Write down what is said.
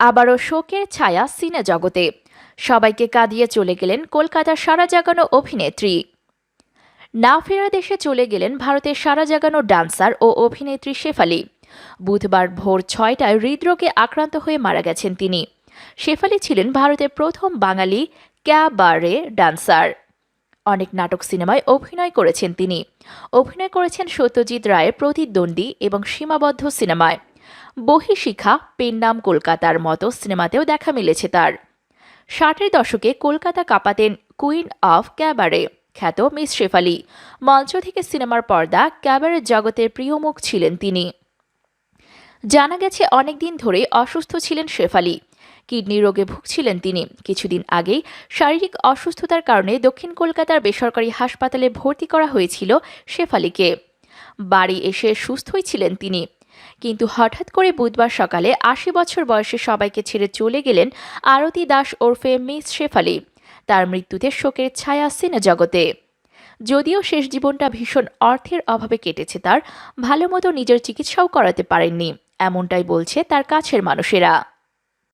আবারও শোকের ছায়া সিনে জগতে। সবাইকে কাঁদিয়ে চলে গেলেন কলকাতার সারা জাগানো অভিনেত্রী। না ফেরা দেশে চলে গেলেন ভারতের সারা জাগানো ডান্সার ও অভিনেত্রী শেফালি। বুধবার ভোর ছয়টায় হৃদরোগে আক্রান্ত হয়ে মারা গেছেন তিনি। শেফালি ছিলেন ভারতের প্রথম বাঙালি ক্যাবারে ডান্সার। অনেক নাটক সিনেমায় অভিনয় করেছেন তিনি। অভিনয় করেছেন সত্যজিৎ রায়ের প্রতিদ্বন্দ্বী এবং সীমাবদ্ধ সিনেমায়। বহিশিখা পেন নাম কলকাতার মতো সিনেমাতেও দেখা মিলেছে তার। ষাটের দশকে কলকাতা কাঁপাতেন কুইন অফ ক্যাবারে, খ্যাত মিস শেফালি। মঞ্চ থেকে সিনেমার পর্দা ক্যাবারের জগতের প্রিয় মুখ ছিলেন তিনি। জানা গেছে, অনেকদিন ধরেই অসুস্থ ছিলেন শেফালি। কিডনি রোগে ভুগছিলেন তিনি। কিছুদিন আগেই শারীরিক অসুস্থতার কারণে দক্ষিণ কলকাতার বেসরকারি হাসপাতালে ভর্তি করা হয়েছিল শেফালিকে। বাড়ি এসে সুস্থই ছিলেন তিনি। কিন্তু হঠাৎ করে বুধবার সকালে আশি বছর বয়সে সবাইকে ছেড়ে চলে গেলেন আরতি দাস ওরফে মিস শেফালি। তার মৃত্যুতে শোকের ছায়া সিনে জগতে। যদিও শেষ জীবনটা ভীষণ অর্থের অভাবে কেটেছে তার ভালো মতো নিজের চিকিৎসাও করাতে পারেননি, এমনটাই বলছে তার কাছের মানুষেরা।